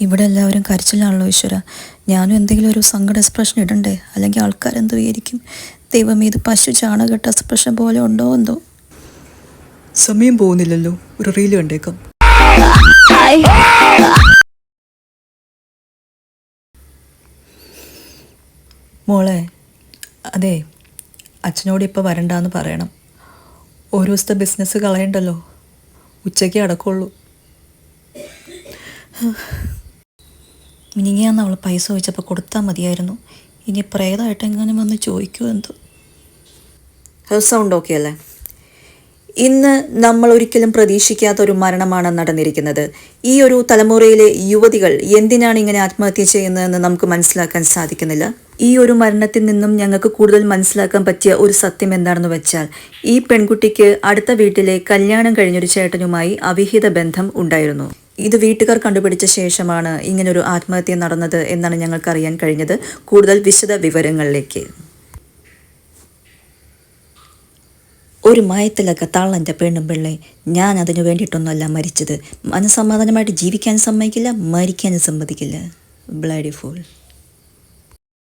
ഇവിടെ എല്ലാവരും കരച്ചിലാണല്ലോ ഈശ്വര. ഞാനും എന്തെങ്കിലും ഒരു സങ്കട എക്സ്പ്രഷൻ ഇടണ്ടേ? അല്ലെങ്കിൽ ആൾക്കാരെന്ത് വിചാരിക്കും ദൈവം ഇത് പശു ചാണകട്ട എക്സ്പ്രഷൻ പോലെ ഉണ്ടോ എന്തോ? സമയം പോകുന്നില്ലല്ലോ. ഒരു റീൽ കണ്ടേക്കാം. മോളെ അതെ അച്ഛനോട് ഇപ്പോൾ വരണ്ടാന്ന് പറയണം. ഓരോ ദിവസത്തെ ബിസിനസ് കളയണ്ടല്ലോ. ഉച്ചയ്ക്ക് അടക്കമുള്ളൂ. മിനിങ്ങാന്ന് അവൾ പൈസ ചോദിച്ചപ്പോൾ കൊടുത്താൽ മതിയായിരുന്നു. ഇനി പ്രേതമായിട്ട് എങ്ങനെ വന്ന് ചോദിക്കൂ എന്തോ. ഹെൽത്ത് സൗണ്ട് ഓക്കെ അല്ലേ? ഇന്ന് നമ്മൾ ഒരിക്കലും പ്രതീക്ഷിക്കാത്ത ഒരു മരണമാണ് നടന്നിരിക്കുന്നത്. ഈ ഒരു തലമുറയിലെ യുവതികൾ എന്തിനാണ് ഇങ്ങനെ ആത്മഹത്യ ചെയ്യുന്നതെന്ന് നമുക്ക് മനസ്സിലാക്കാൻ സാധിക്കുന്നില്ല. ഈ ഒരു മരണത്തിൽ നിന്നും ഞങ്ങൾക്ക് കൂടുതൽ മനസ്സിലാക്കാൻ പറ്റിയ ഒരു സത്യം എന്താണെന്ന് വെച്ചാൽ ഈ പെൺകുട്ടിക്ക് അടുത്ത വീട്ടിലെ കല്യാണം കഴിഞ്ഞൊരു ചേട്ടനുമായി അവിഹിത ബന്ധം ഉണ്ടായിരുന്നു. ഇത് വീട്ടുകാർ കണ്ടുപിടിച്ച ശേഷമാണ് ഇങ്ങനൊരു ആത്മഹത്യ നടന്നത് എന്നാണ് ഞങ്ങൾക്ക് അറിയാൻ കഴിഞ്ഞത്. കൂടുതൽ വിശദ വിവരങ്ങളിലേക്ക്. ഒരു മയത്തിലൊക്കെ തള്ളന്റെ പെണ്ണും പിള്ളേ ഞാൻ അതിനു വേണ്ടിയിട്ടൊന്നുമല്ല മരിച്ചത്. മനസ്സമാധാനമായിട്ട് ജീവിക്കാൻ സമ്മതിക്കില്ല മരിക്കാനും സമ്മതിക്കില്ല. Bloody full